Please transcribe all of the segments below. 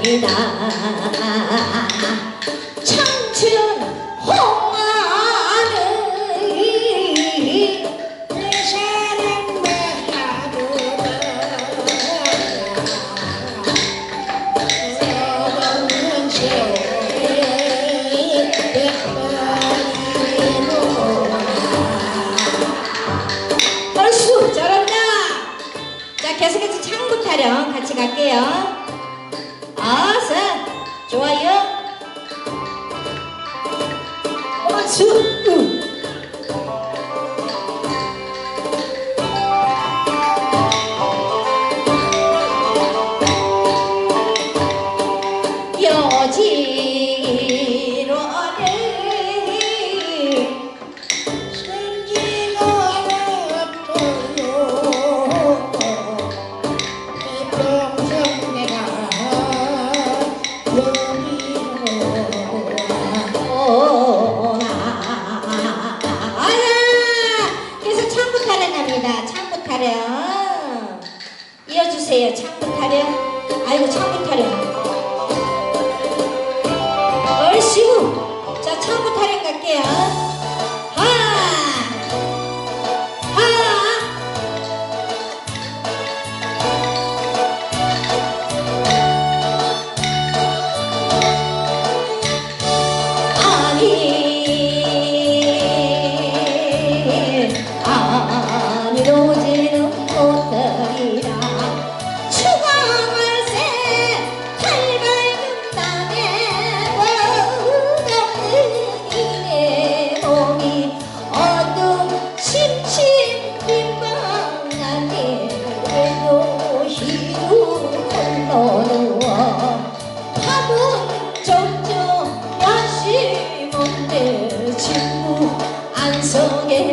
봅니다 청춘 홍하늘 내 사랑 얼쑤 자 계속해서 창부 타령 같이 갈게요 어서 좋아요. 얼쑤 타령합니다. 창부 타령. 이어주세요. 창부 타령. 아이고 창부 타령. 얼씨구. 자 창부 타령 갈게요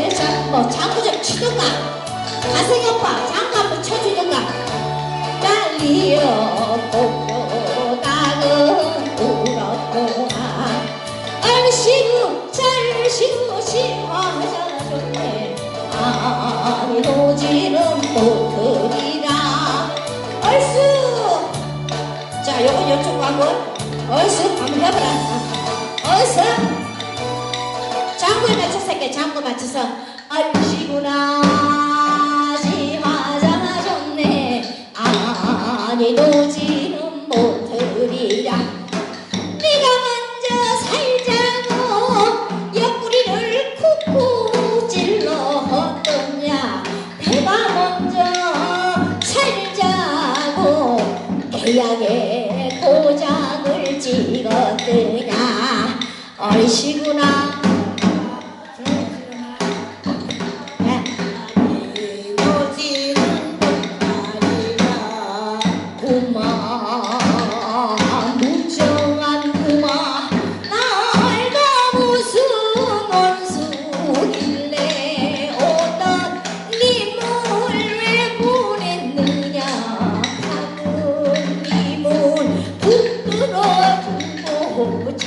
장뭐 장구 좀 치든가? 가생이 오빠 장구 한번 쳐주든가? 보고 나는 울었구나. 얼씨구 잘씨구 좋네 아니 노지는 못하리라 얼쑤! 자, 요건 이쪽 한번 어서 한번 해보라. 어서 할게. 장구 맞춰서. 얼씨구나 시화자가 좋네. 아니 노지는 못하리라 네가 먼저 살자고 옆구리를 쿡쿡 찔러었더냐. 내가 먼저 살자고 계약에 도장을 찍었더냐. 얼씨구나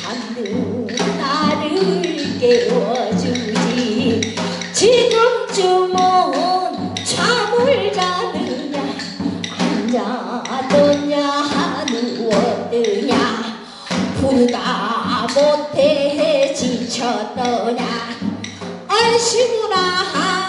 잠든 나를 깨워주지. 지금쯤은 잠을 자느냐? 앉았더냐? 누웠더냐? 부르다 못해 지쳤더냐? 얼씨구나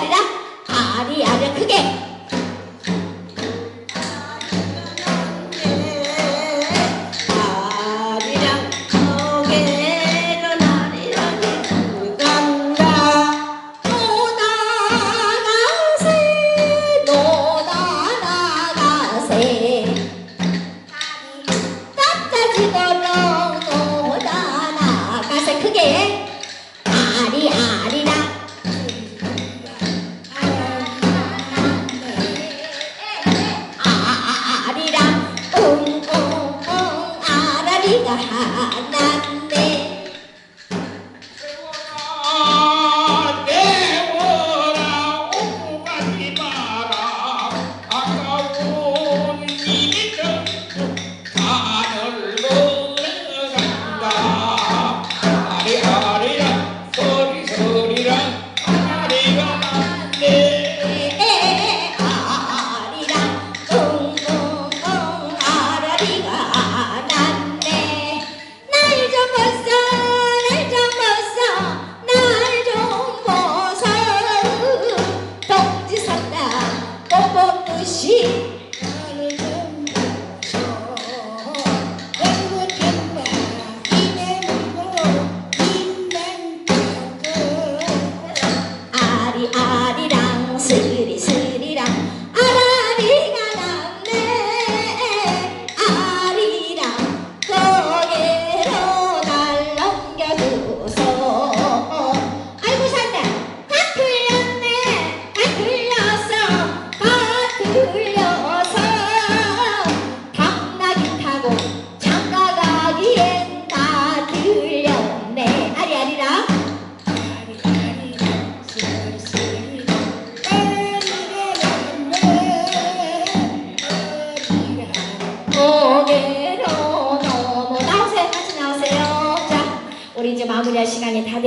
아리아리라 아리아리 크게 소리가 났네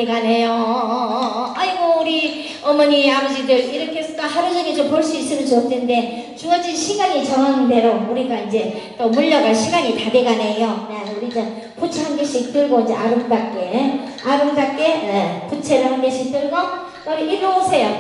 가네요. 아이고 우리 어머니 아버지들 이렇게 또 하루 종일 좀 볼 수 있으면 좋을 텐데 주어진 시간이 정한대로 우리가 이제 또 물러갈 시간이 다 돼가네요. 네, 우리 이제 부채 한 개씩 들고 이제 아름답게 아름답게 네, 부채를 한 개씩 들고 우리 이리 오세요